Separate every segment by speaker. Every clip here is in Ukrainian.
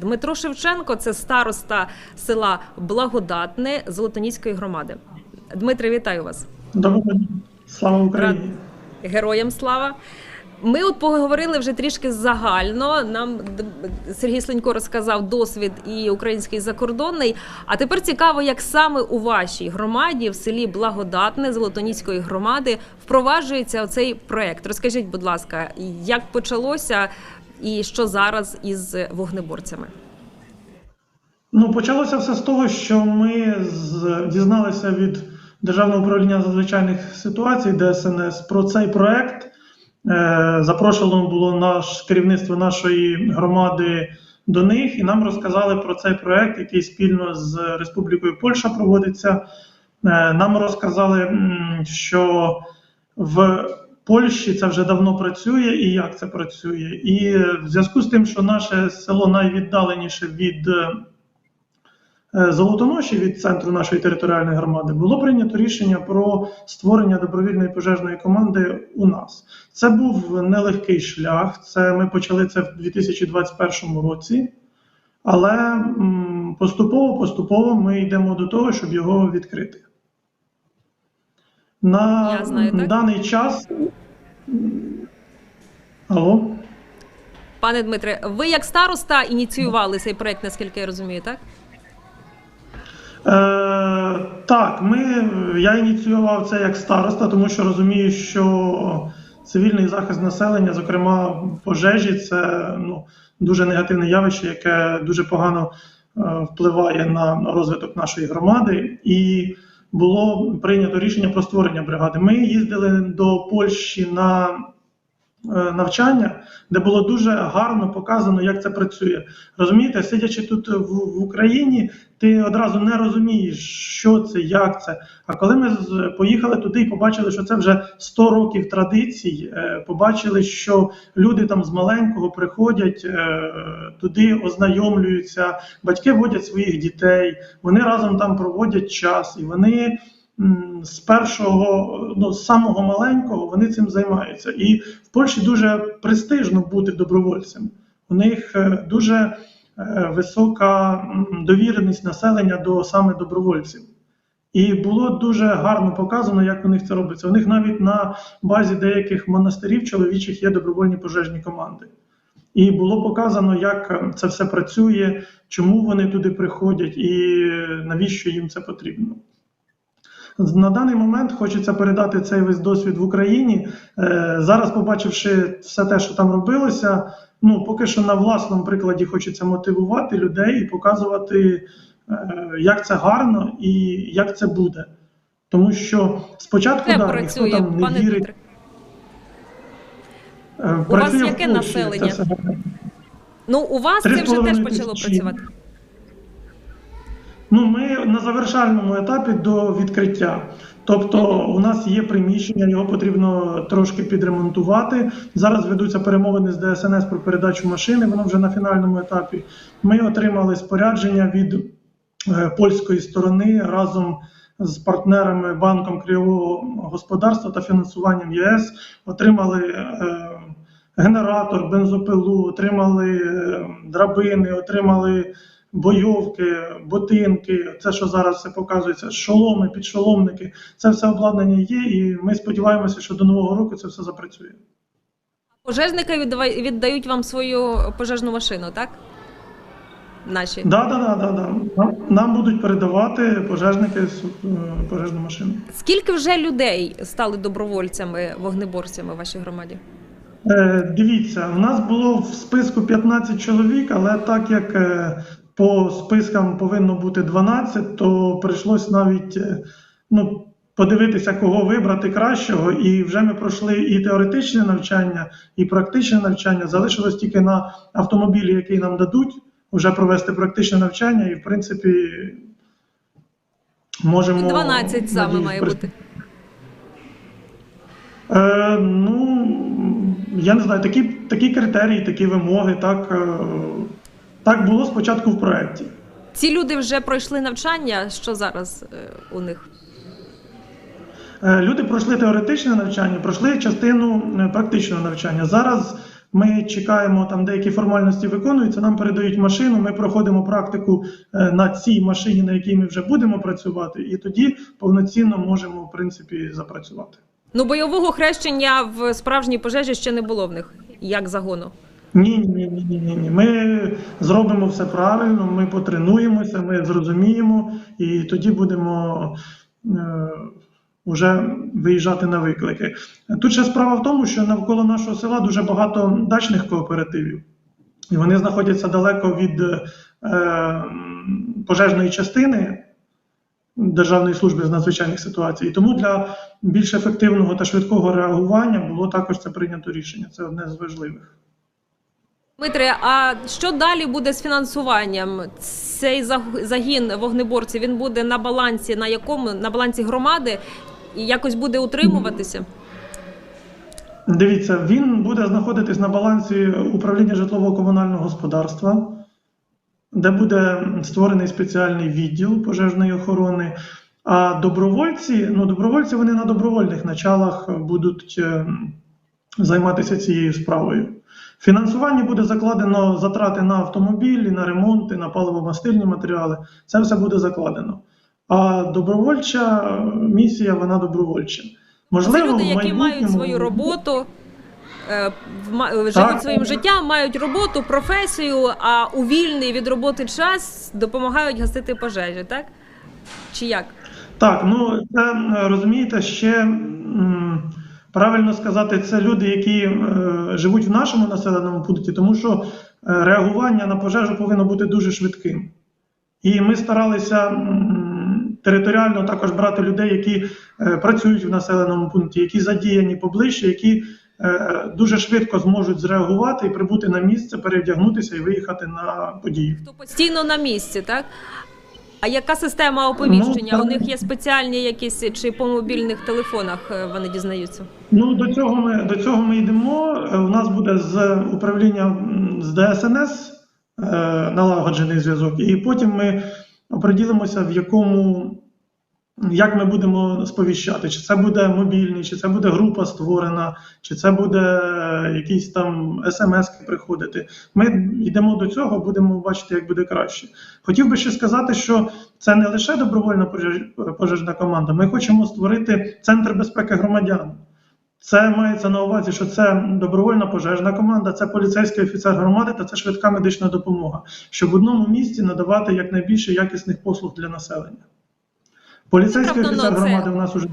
Speaker 1: Дмитро Шевченко це староста села Благодатне Золотоніської громади. Дмитре, вітаю вас.
Speaker 2: Доброго дня. Слава Україні!
Speaker 1: Героям слава. Ми от поговорили вже трішки загально. Нам Сергій Сленько розказав досвід і український і закордонний. А тепер цікаво, як саме у вашій громаді в селі Благодатне Золотоніської громади впроваджується оцей проект. Розкажіть, будь ласка, як почалося і що зараз із вогнеборцями?
Speaker 2: Ну, почалося все з того, що ми дізналися від Державного управління надзвичайних ситуацій ДСНС про цей проект. Е, запрошено було наш керівництво нашої громади до них, і нам розказали про цей проект, який спільно з Республікою Польща проводиться. Е, нам розказали, що в Польщі це вже давно працює і як це працює. І в зв'язку з тим, що наше село найвіддаленіше від е, е, Золотоноші, від центру нашої територіальної громади, було прийнято рішення про створення добровільної пожежної команди у нас. Це був нелегкий шлях. Це ми почали це в 2021 році. Але поступово поступово ми йдемо до того, щоб його відкрити. На
Speaker 1: знаю,
Speaker 2: даний час. Алло?
Speaker 1: Пане Дмитре, ви як староста ініціювали цей проект, наскільки я розумію, так?
Speaker 2: Е, так, ми, я ініціював це як староста, тому що розумію, що цивільний захист населення, зокрема пожежі, це ну, дуже негативне явище, яке дуже погано е, впливає на розвиток нашої громади. І було прийнято рішення про створення бригади. Ми їздили до Польщі на навчання, де було дуже гарно показано, як це працює. Розумієте, сидячи тут в, в Україні, ти одразу не розумієш, що це, як це. А коли ми поїхали туди і побачили, що це вже 100 років традицій, е, побачили, що люди там з маленького приходять е, туди, ознайомлюються, батьки водять своїх дітей, вони разом там проводять час, і вони з першого, ну з самого маленького вони цим займаються. І в Польщі дуже престижно бути добровольцем. У них е, дуже е, висока довіреність населення до саме добровольців. І було дуже гарно показано, як у них це робиться. У них навіть на базі деяких монастирів чоловічих є добровольні пожежні команди. І було показано, як е, це все працює, чому вони туди приходять і навіщо їм це потрібно. На даний момент хочеться передати цей весь досвід в Україні. Е, Зараз, побачивши все те, що там робилося, ну поки що на власному прикладі хочеться мотивувати людей і показувати, е, як це гарно і як це буде. Тому що спочатку
Speaker 1: Де
Speaker 2: да,
Speaker 1: працює,
Speaker 2: ніхто там не
Speaker 1: пане
Speaker 2: вірить.
Speaker 1: Дмитре?
Speaker 2: Е,
Speaker 1: У вас
Speaker 2: працює
Speaker 1: яке населення? Ну, у вас це вже теж почало працювати.
Speaker 2: Ну, ми на завершальному етапі до відкриття. Тобто, у нас є приміщення, його потрібно трошки підремонтувати. Зараз ведуться перемовини з ДСНС про передачу машини. Воно вже на фінальному етапі. Ми отримали спорядження від е, польської сторони разом з партнерами банком Кривого господарства та фінансуванням ЄС. Отримали е, генератор, бензопилу, отримали е, драбини, отримали бойовки, ботинки, це, що зараз все показується, шоломи, підшоломники. Це все обладнання є, і ми сподіваємося, що до нового року це все запрацює.
Speaker 1: Пожежники віддають вам свою пожежну машину, так? Наші.
Speaker 2: Да, да, да, да, да. Нам, нам будуть передавати пожежники е, пожежну машину.
Speaker 1: Скільки вже людей стали добровольцями, вогнеборцями в вашій громаді?
Speaker 2: Е, дивіться, у нас було в списку 15 чоловік, але так як е, по спискам повинно бути 12, то прийшлось навіть е, ну, подивитися, кого вибрати кращого. І вже ми пройшли і теоретичне навчання, і практичне навчання. Залишилось тільки на автомобілі, який нам дадуть, вже провести практичне навчання, і в принципі можемо
Speaker 1: 12 саме
Speaker 2: надіюсь,
Speaker 1: має
Speaker 2: при-
Speaker 1: бути.
Speaker 2: Е, ну, я не знаю, такі, такі критерії, такі вимоги, так, е, так було спочатку в проєкті.
Speaker 1: Ці люди вже пройшли навчання. Що зараз е, у них?
Speaker 2: Е, люди пройшли теоретичне навчання, пройшли частину е, практичного навчання. Зараз Ми чекаємо там деякі формальності виконуються. Нам передають машину. Ми проходимо практику на цій машині, на якій ми вже будемо працювати, і тоді повноцінно можемо в принципі запрацювати.
Speaker 1: Ну, бойового хрещення в справжній пожежі ще не було в них, як загону.
Speaker 2: Ні, ні, ні, ні, ні, ні. Ми зробимо все правильно, ми потренуємося, ми зрозуміємо, і тоді будемо е, вже виїжджати на виклики. Тут ще справа в тому, що навколо нашого села дуже багато дачних кооперативів, і вони знаходяться далеко від е, пожежної частини. Державної служби з надзвичайних ситуацій. І тому для більш ефективного та швидкого реагування було також це прийнято рішення. Це одне з важливих.
Speaker 1: Дмитре, а що далі буде з фінансуванням? Цей загін вогнеборців він буде на балансі, на якому на балансі громади і якось буде утримуватися?
Speaker 2: Дивіться, він буде знаходитись на балансі управління житлово-комунального господарства, де буде створений спеціальний відділ пожежної охорони. А добровольці, ну добровольці вони на добровольних началах будуть е, займатися цією справою. Фінансування буде закладено затрати на автомобілі, на ремонти, на паливо-мастильні матеріали. Це все буде закладено. А добровольча місія, вона добровольча.
Speaker 1: Це люди, які мають свою роботу. е, Живуть
Speaker 2: Так.
Speaker 1: своїм життям, мають роботу, професію, а у вільний від роботи час допомагають гасити пожежі, так? Чи як?
Speaker 2: Так, ну це розумієте, ще правильно сказати, це люди, які е, живуть в нашому населеному пункті, тому що е, реагування на пожежу повинно бути дуже швидким. І ми старалися територіально також брати людей, які е, працюють в населеному пункті, які задіяні поближче, які е, дуже швидко зможуть зреагувати і прибути на місце, перевдягнутися і виїхати на подію.
Speaker 1: То постійно на місці, так? А яка система оповіщення?
Speaker 2: Ну,
Speaker 1: У них є спеціальні якісь чи по мобільних телефонах е, вони дізнаються?
Speaker 2: Ну, до цього ми до цього ми йдемо. Е, У нас буде з управління з ДСНС е, налагоджений зв'язок, і потім ми оприділимося, в якому як ми будемо сповіщати, чи це буде мобільний, чи це буде група створена, чи це буде е, якісь там смс приходити. Ми йдемо до цього, будемо бачити, як буде краще. Хотів би ще сказати, що це не лише добровольна пожежна команда. Ми хочемо створити центр безпеки громадян. Це мається на увазі, що це добровольна пожежна команда, це поліцейський офіцер громади та це швидка медична допомога, щоб в одному місці надавати якнайбільше якісних послуг для населення. Поліцейський офіцер
Speaker 1: це.
Speaker 2: громади у нас уже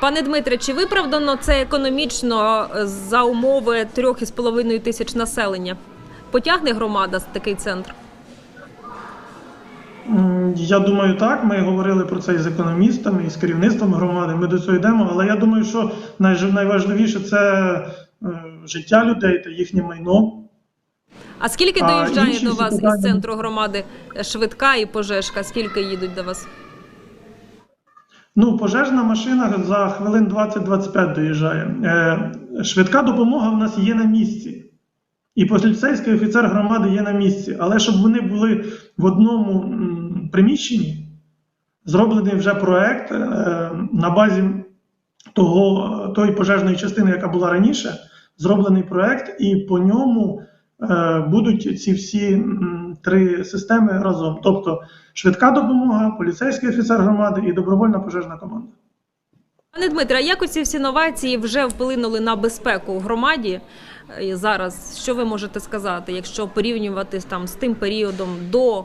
Speaker 1: Пане Дмитре, чи виправдано це економічно е, за умови трьох із половиною тисяч населення? Потягне громада з такий центр?
Speaker 2: Я думаю, так. Ми говорили про це і з економістами, і з керівництвом громади. Ми до цього йдемо. Але я думаю, що найважливіше це е, життя людей та їхнє майно.
Speaker 1: А скільки доїжджає
Speaker 2: інші
Speaker 1: до вас
Speaker 2: питання?
Speaker 1: із центру громади швидка і пожежка? Скільки їдуть до вас?
Speaker 2: Ну, пожежна машина за хвилин 20-25 доїжджає. Е, швидка допомога в нас є на місці. І поліцейський офіцер громади є на місці. Але щоб вони були в одному м, приміщенні, зроблений вже проект е, на базі того, тої пожежної частини, яка була раніше, зроблений проект, і по ньому е, будуть ці всі три системи разом. Тобто швидка допомога, поліцейський офіцер громади і добровольна пожежна команда.
Speaker 1: Пане Дмитре, а як оці всі новації вже вплинули на безпеку у громаді е, зараз? Що ви можете сказати, якщо порівнювати там з тим періодом до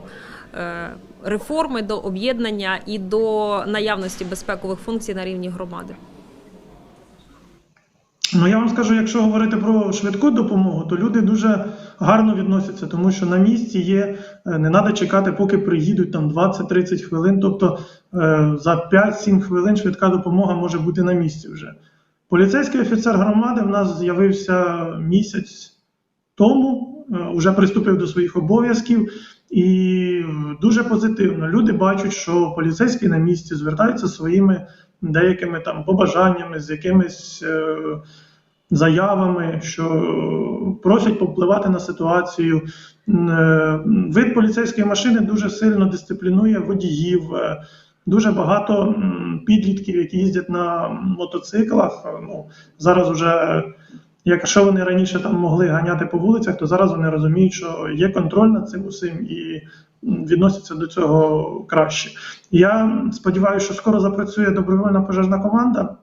Speaker 1: е, реформи, до об'єднання і до наявності безпекових функцій на рівні громади?
Speaker 2: Ну я вам скажу, якщо говорити про швидку допомогу, то люди дуже гарно відносяться, тому що на місці є, е, не треба чекати, поки приїдуть там 20-30 хвилин. Тобто е, за 5-7 хвилин швидка допомога може бути на місці вже. Поліцейський офіцер громади в нас з'явився місяць тому, е, вже приступив до своїх обов'язків, і дуже позитивно. Люди бачать, що поліцейський на місці звертаються своїми деякими там побажаннями, з якимись е, заявами, що просять повпливати на ситуацію. Е, Вид поліцейської машини дуже сильно дисциплінує водіїв. е, Дуже багато підлітків, які їздять на мотоциклах. е, Ну, зараз вже Якщо вони раніше там могли ганяти по вулицях, то зараз вони розуміють, що є контроль над цим усім і відносяться до цього краще. Я сподіваюся, що скоро запрацює добровольна пожежна команда,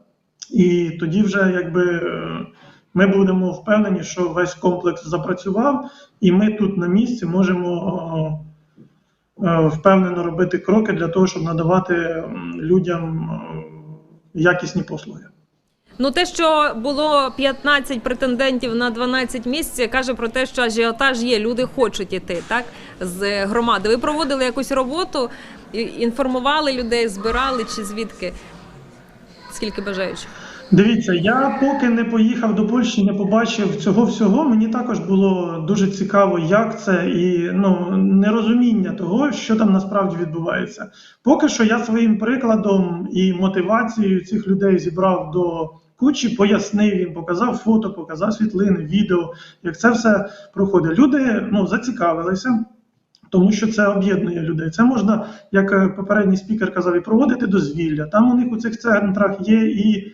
Speaker 2: і тоді вже якби. е, Ми будемо впевнені, що весь комплекс запрацював, і ми тут на місці можемо е, е, впевнено робити кроки для того, щоб надавати людям якісні послуги.
Speaker 1: Ну, те, що було 15 претендентів на 12 місць, каже про те, що ажіотаж є. Люди хочуть іти, так з громади. Ви проводили якусь роботу, інформували людей, збирали чи звідки? Скільки бажаючих?
Speaker 2: Дивіться, я поки не поїхав до Польщі, не побачив цього всього. Мені також було дуже цікаво, як це, і ну нерозуміння того, що там насправді відбувається. Поки що я своїм прикладом і мотивацією цих людей зібрав до кучі, пояснив їм, показав фото, показав світлини, відео, як це все проходить. Люди ну зацікавилися. Тому що це об'єднує людей. Це можна, як е, попередній спікер казав, і проводити дозвілля. Там у них у цих центрах є і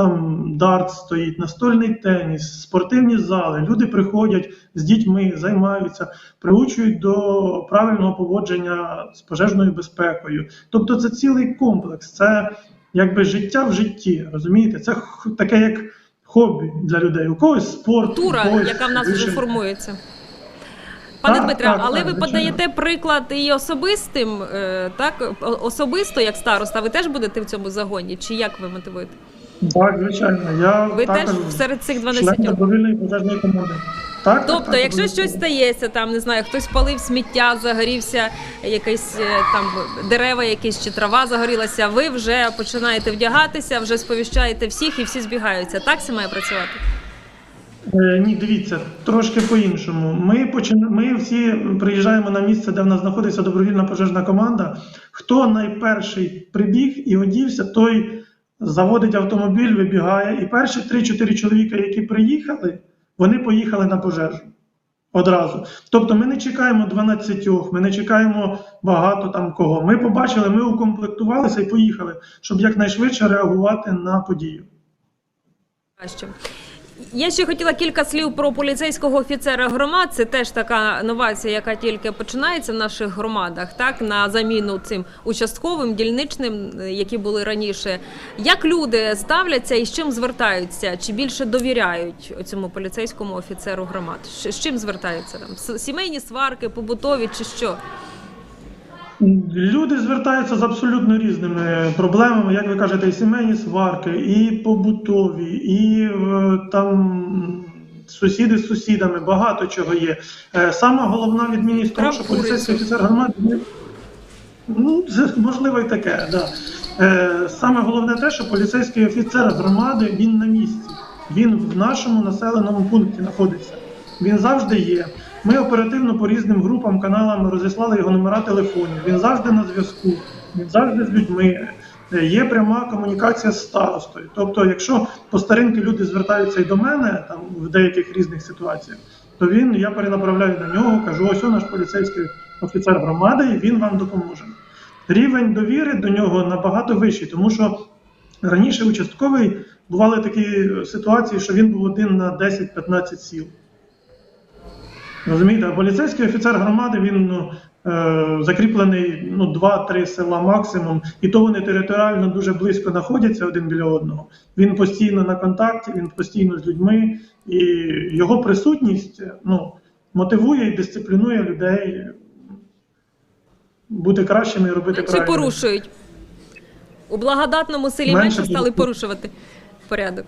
Speaker 2: там дарт стоїть, настольний теніс, спортивні зали. Люди приходять з дітьми, займаються, приучують до правильного поводження з пожежною безпекою. Тобто це цілий комплекс, це якби життя в житті. Розумієте? Це таке як хобі для людей. У когось спорт, у когось
Speaker 1: яка в нас вже формується. Пане
Speaker 2: Так,
Speaker 1: Дмитре,
Speaker 2: так,
Speaker 1: але
Speaker 2: так,
Speaker 1: ви
Speaker 2: звичайно.
Speaker 1: подаєте приклад і особистим, е, так особисто як староста. Ви теж будете в цьому загоні? Чи як ви мотивуєте?
Speaker 2: Так, звичайно. Я
Speaker 1: Ви
Speaker 2: також
Speaker 1: теж серед цих
Speaker 2: член
Speaker 1: 12?
Speaker 2: добровільної пожежної команди. Так,
Speaker 1: Тобто,
Speaker 2: так,
Speaker 1: якщо щось стається, там не знаю, хтось палив сміття, загорівся якийсь е, там дерева, якісь чи трава загорілася, ви вже починаєте вдягатися, вже сповіщаєте всіх і всі збігаються. Так це має працювати?
Speaker 2: Е, Ні, дивіться, трошки по-іншому. Ми почин... ми всі приїжджаємо на місце, де в нас знаходиться добровільна пожежна команда. Хто найперший прибіг і одівся, той заводить автомобіль, вибігає. І перші 3-4 чоловіка, які приїхали, вони поїхали на пожежу. Одразу. Тобто ми не чекаємо 12, ми не чекаємо багато там кого. Ми побачили, ми укомплектувалися і поїхали, щоб якнайшвидше реагувати на подію.
Speaker 1: Я ще хотіла кілька слів про поліцейського офіцера громад. Це теж така новація, яка тільки починається в наших громадах, так на заміну цим участковим, дільничним, які були раніше. Як люди ставляться і з чим звертаються? Чи більше довіряють цьому поліцейському офіцеру громад? З чим звертаються там? Сімейні сварки, побутові чи що?
Speaker 2: Люди звертаються з абсолютно різними проблемами, як ви кажете, і сімейні сварки, і побутові, і е, там сусіди з сусідами, багато чого є. Е, Сама головна відмінність того, що поліцейський офіцер громади, ну, ну, можливо і таке, да. Е, Саме головне те, що поліцейський офіцер громади він на місці. Він в нашому населеному пункті знаходиться. Він завжди є. Ми оперативно по різним групам, каналам розіслали його номера телефонів. Він завжди на зв'язку, він завжди з людьми. Е, Є пряма комунікація з старостою. Тобто, якщо по старинки люди звертаються і до мене там в деяких різних ситуаціях, то він я перенаправляю на нього, кажу: ось он наш поліцейський офіцер громади, і він вам допоможе. Рівень довіри до нього набагато вищий, тому що раніше участковий бували такі ситуації, що він був один на 10-15 сіл. Розумієте, а поліцейський офіцер громади він ну, е, закріплений ну, 2-3 села максимум, і то вони територіально дуже близько знаходяться один біля одного. Він постійно на контакті, він постійно з людьми, і його присутність ну, мотивує і дисциплінує людей бути кращими і робити
Speaker 1: Чи
Speaker 2: правильно.
Speaker 1: порушують? У благодатному селі
Speaker 2: Менше
Speaker 1: менше стали порушувати порядок.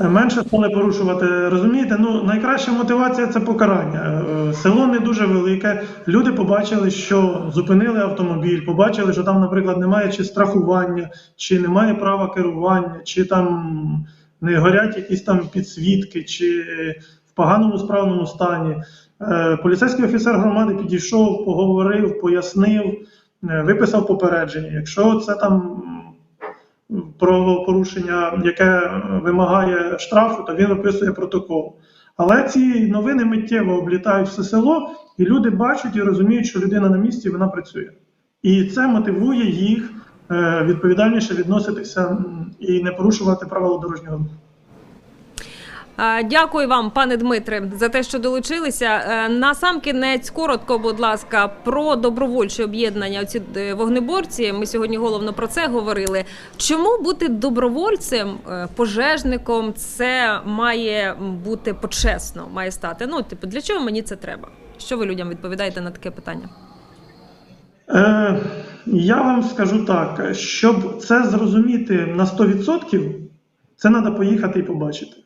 Speaker 2: Е, Менше стали порушувати. Розумієте, ну найкраща мотивація це покарання. Е, Село не дуже велике. Люди побачили, що зупинили автомобіль, побачили, що там, наприклад, немає чи страхування, чи немає права керування, чи там не горять якісь там підсвітки, чи в поганому справному стані. Е, Поліцейський офіцер громади підійшов, поговорив, пояснив, е, виписав попередження. Якщо це там про порушення, яке вимагає штрафу, то він виписує протокол. Але ці новини миттєво облітають все село, і люди бачать і розуміють, що людина на місці вона працює. І це мотивує їх е, відповідальніше відноситися і не порушувати правила дорожнього руху.
Speaker 1: Дякую вам, пане Дмитре, за те, що долучилися. Е, На сам кінець, коротко, будь ласка, про добровольче об'єднання. Оці е, вогнеборці. Ми сьогодні головно про це говорили. Чому бути добровольцем, е, пожежником, це має бути почесно, має стати. Ну, типу, для чого мені це треба? Що ви людям відповідаєте на таке питання?
Speaker 2: Е, я вам скажу так: щоб це зрозуміти на 100%, це треба поїхати і побачити.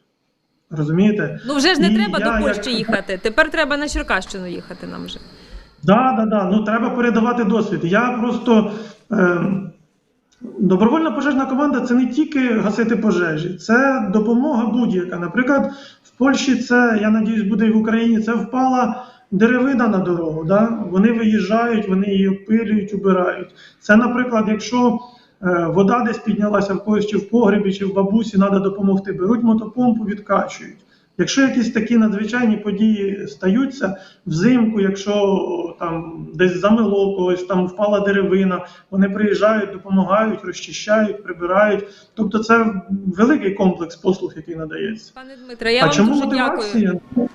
Speaker 2: Розумієте?
Speaker 1: Ну вже ж не
Speaker 2: І
Speaker 1: треба
Speaker 2: я
Speaker 1: до Польщі
Speaker 2: як-
Speaker 1: їхати. Тепер треба на Черкащину їхати нам вже.
Speaker 2: Да, да, да. Ну треба передавати досвід. Я просто е, добровольна пожежна команда це не тільки гасити пожежі, це допомога будь-яка. Наприклад, в Польщі це, я надіюсь, буде і в Україні. Це впала деревина на дорогу. Да? Вони виїжджають, вони її опилюють, убирають. Це, наприклад, якщо вода десь піднялася в когось чи в погребі, чи в бабусі, треба допомогти. Беруть мотопомпу, відкачують. Якщо якісь такі надзвичайні події стаються взимку, якщо там десь замило когось, там впала деревина, вони приїжджають, допомагають, розчищають, прибирають. Тобто це великий комплекс послуг, який надається.
Speaker 1: Пане Дмитре, я
Speaker 2: а
Speaker 1: вам
Speaker 2: чому
Speaker 1: дуже
Speaker 2: мотивація?
Speaker 1: дякую,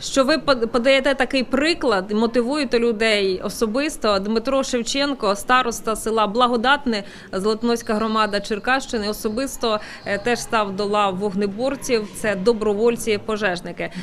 Speaker 1: що ви подаєте такий приклад, мотивуєте людей особисто. Дмитро Шевченко, староста села Благодатне, Золотноська громада Черкащини, особисто е, теж став до лав вогнеборців. Це добровольці, пожежники.